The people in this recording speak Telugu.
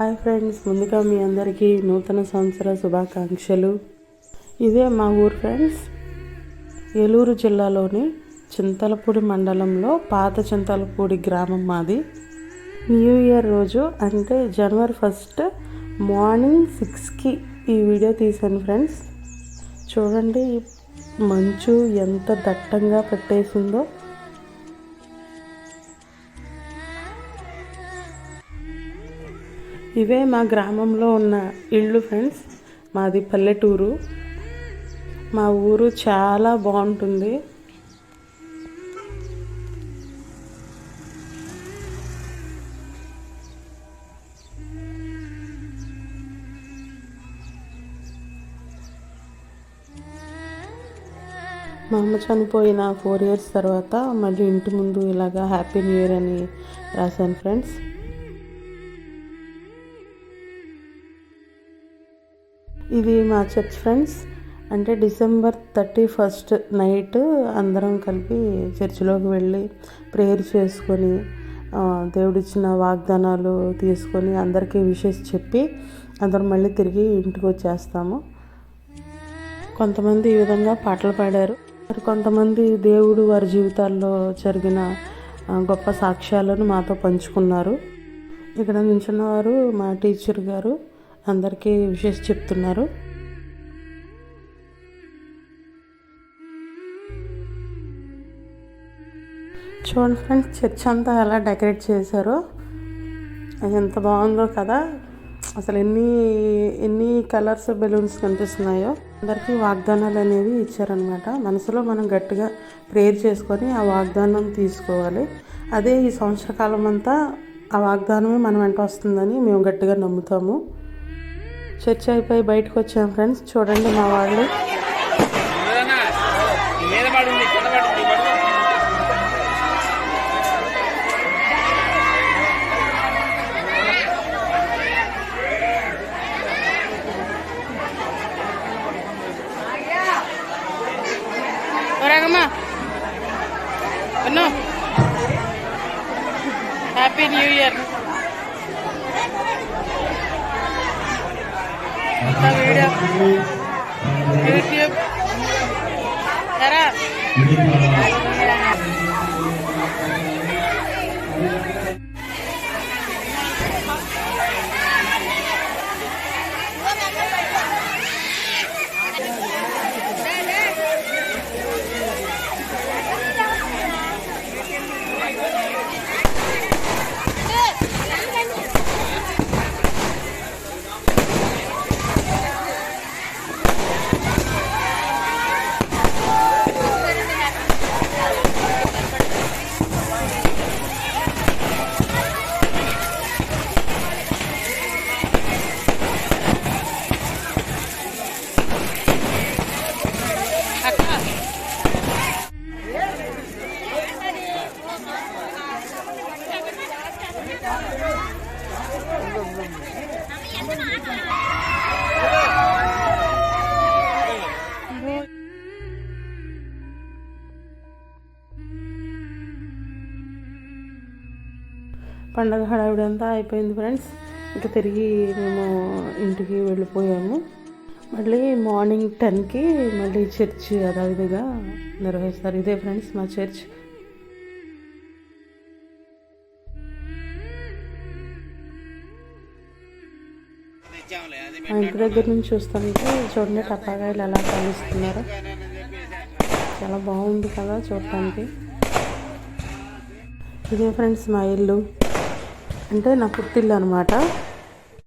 హాయ్ ఫ్రెండ్స్ ముందుగా మీ అందరికీ నూతన సంవత్సర శుభాకాంక్షలు. ఇదే మా ఊరు ఫ్రెండ్స్. ఏలూరు జిల్లాలోని చింతలపూడి మండలంలో పాత చింతలపూడి గ్రామం మాది. న్యూ ఇయర్ రోజు అంటే జనవరి ఫస్ట్ మార్నింగ్ సిక్స్కి ఈ వీడియో తీశాను ఫ్రెండ్స్. చూడండి మంచు ఎంత దట్టంగా పెట్టేసిందో. ఇవే మా గ్రామంలో ఉన్న ఇళ్ళు ఫ్రెండ్స్. మాది పల్లెటూరు. మా ఊరు చాలా బాగుంటుంది. మా అమ్మ చనిపోయిన ఫోర్ ఇయర్స్ తర్వాత మళ్ళీ ఇంటి ముందు ఇలాగా హ్యాపీ న్యూ ఇయర్ అని రాశాను ఫ్రెండ్స్. ఇది మా చర్చ్ ఫ్రెండ్స్. అంటే డిసెంబర్ థర్టీ ఫస్ట్ నైట్ అందరం కలిపి చర్చిలోకి వెళ్ళి ప్రేయర్ చేసుకొని దేవుడిచ్చిన వాగ్దానాలు తీసుకొని అందరికీ విషెస్ చెప్పి అందరం మళ్ళీ తిరిగి ఇంటికి వచ్చేస్తాము. కొంతమంది ఈ విధంగా పాటలు పాడారు. మరి కొంతమంది దేవుడు వారి జీవితాల్లో జరిగిన గొప్ప సాక్ష్యాలను మాతో పంచుకున్నారు. ఇక్కడ నించున్నవారు మా టీచర్ గారు. అందరికీ విషెస్ చెప్తున్నారు. చూడండి ఫ్రెండ్స్ చర్చ్ అంతా ఎలా డెకరేట్ చేశారో. ఎంత బాగుందో కదా. అసలు ఎన్ని ఎన్ని కలర్స్ బెలూన్స్ కనిపిస్తున్నాయో. అందరికీ వాగ్దానాలు అనేవి ఇచ్చారనమాట మనసులో మనం గట్టిగా ప్రేయర్ చేసుకొని ఆ వాగ్దానం తీసుకోవాలి. అదే ఈ సంవత్సర కాలం అంతా ఆ వాగ్దానమే మన వెంట వస్తుందని మేము గట్టిగా నమ్ముతాము. చర్చ్ అయిపోయి బయటకు వచ్చాం ఫ్రెండ్స్. చూడండి మా వాళ్ళు. Happy new year video YouTube ఎరా పండగ హడావిడి అంతా అయిపోయింది ఫ్రెండ్స్. ఇంకా తిరిగి మేము ఇంటికి వెళ్ళిపోయాము. మళ్ళీ మార్నింగ్ టెన్కి మళ్ళీ చర్చ్ యథావిధిగా నిర్వహిస్తారు. ఇదే ఫ్రెండ్స్ మా చర్చ్. మా ఇంటి దగ్గర నుంచి చూస్తుంటే చూడండి టపాకాయలు ఎలా కాలుస్తున్నారో చాలా బాగుంది కదా చూడటానికి. ఇదే ఫ్రెండ్స్ మా ఇల్లు. అంటే నా పుట్టిల్లు అనమాట